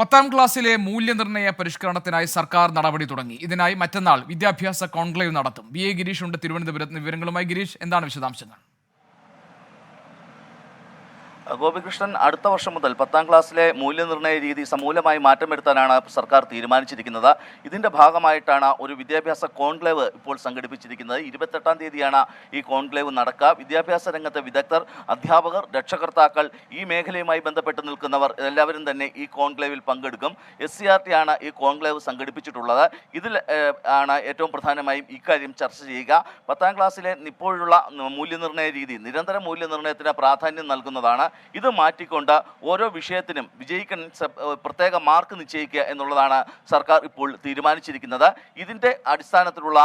പത്താം ക്ലാസ്സിലെ മൂല്യനിർണയ പരിഷ്കരണത്തിനായി സർക്കാർ നടപടി തുടങ്ങി. ഇതിനായി മറ്റന്നാൾ വിദ്യാഭ്യാസ കോൺക്ലേവ് നടത്തും. ബി എ ഗിരീഷ് ഉണ്ട്. തിരുവനന്തപുരത്ത് വിവരങ്ങളുമായി ഗിരീഷ്. എന്താണ് വിശദാംശങ്ങൾ? ഗോപികൃഷ്ണൻ അടുത്ത വർഷം മുതൽ പത്താം ക്ലാസ്സിലെ മൂല്യനിർണയ രീതി സമൂലമായി മാറ്റം വരുത്താനാണ് സർക്കാർ തീരുമാനിച്ചിരിക്കുന്നത്. ഇതിന്റെ ഭാഗമായിട്ടാണ് ഒരു വിദ്യാഭ്യാസ കോൺക്ലേവ് ഇപ്പോൾ സംഘടിപ്പിച്ചിരിക്കുന്നത്. ഇരുപത്തെട്ടാം തീയതിയാണ് ഈ കോൺക്ലേവ് നടക്കുക. വിദ്യാഭ്യാസ രംഗത്തെ വിദഗ്ധർ അധ്യാപകർ രക്ഷകർത്താക്കൾ ഈ മേഖലയുമായി ബന്ധപ്പെട്ട് നിൽക്കുന്നവർ എല്ലാവരും തന്നെ ഈ കോൺക്ലേവിൽ പങ്കെടുക്കും. എസ് സി ആർ ടി ആണ് ഈ കോൺക്ലേവ് സംഘടിപ്പിച്ചിട്ടുള്ളത്. ഇതിൽ ആണ് ഏറ്റവും പ്രധാനമായും ഇക്കാര്യം ചർച്ച ചെയ്യുക. പത്താം ക്ലാസ്സിലെ ഇപ്പോഴുള്ള മൂല്യനിർണയ രീതി നിരന്തര മൂല്യനിർണയത്തിന് പ്രാധാന്യം നൽകുന്നതാണ്. ഇത് മാറ്റിക്കൊണ്ട് ഓരോ വിഷയത്തിനും വിജയിക്കാൻ പ്രത്യേക മാർക്ക് നിശ്ചയിക്കുക എന്നുള്ളതാണ് സർക്കാർ ഇപ്പോൾ തീരുമാനിച്ചിരിക്കുന്നത്. ഇതിന്റെ അടിസ്ഥാനത്തിലുള്ള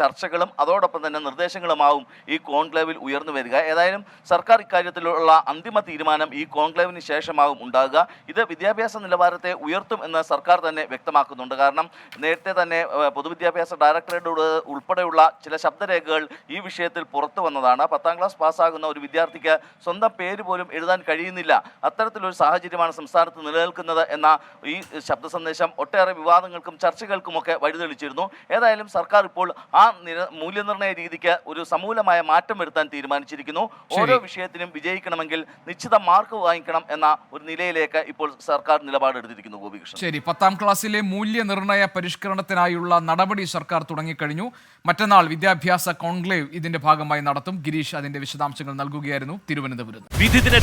ചർച്ചകളും അതോടൊപ്പം തന്നെ നിർദ്ദേശങ്ങളുമാവും ഈ കോൺക്ലേവിൽ ഉയർന്നു വരിക. ഏതായാലും സർക്കാർ ഇക്കാര്യത്തിലുള്ള അന്തിമ തീരുമാനം ഈ കോൺക്ലേവിന് ശേഷമാവും ഉണ്ടാകുക. ഇത് വിദ്യാഭ്യാസ നിലവാരത്തെ ഉയർത്തും എന്ന് സർക്കാർ തന്നെ വ്യക്തമാക്കുന്നുണ്ട്. കാരണം നേരത്തെ തന്നെ പൊതുവിദ്യാഭ്യാസ ഡയറക്ടറേറ്റ് ഉൾപ്പെടെയുള്ള ചില ശബ്ദരേഖകൾ ഈ വിഷയത്തിൽ പുറത്തു വന്നതാണ്. പത്താം ക്ലാസ് പാസ്സാകുന്ന ഒരു വിദ്യാർത്ഥിക്ക് സ്വന്തം പേര് പോലും എഴുതാൻ കഴിയുന്നില്ല. അത്തരത്തിലൊരു സാഹചര്യമാണ് സംസ്ഥാനത്ത് നിലനിൽക്കുന്നത് എന്ന ഈ ശബ്ദ സന്ദേശം ഒട്ടേറെ വിവാദങ്ങൾക്കും ചർച്ചകൾക്കുമൊക്കെ വഴിതെളിച്ചിരുന്നു. ഏതായാലും സർക്കാർ ഇപ്പോൾ ആ മൂല്യനിർണയ രീതിക്ക് ഒരു സമൂലമായ മാറ്റം വരുത്താൻ തീരുമാനിച്ചിരിക്കുന്നു. ഓരോ വിഷയത്തിനും വിജയിക്കണമെങ്കിൽ നിശ്ചിത മാർക്ക് വാങ്ങിക്കണം എന്ന ഒരു നിലയിലേക്ക് ഇപ്പോൾ സർക്കാർ നിലപാടെടുത്തിരിക്കുന്നു ഗോപികൃഷ്ണൻ. ശരി. പത്താം ക്ലാസ്സിലെ മൂല്യനിർണയ പരിഷ്കരണത്തിനായുള്ള നടപടി സർക്കാർ തുടങ്ങിക്കഴിഞ്ഞു. മറ്റന്നാൾ വിദ്യാഭ്യാസ കോൺക്ലേവ് ഇതിന്റെ ഭാഗമായി നടത്തും. ഗിരീഷ് അതിന്റെ വിശദാംശങ്ങൾ നൽകുകയായിരുന്നു തിരുവനന്തപുരത്ത്.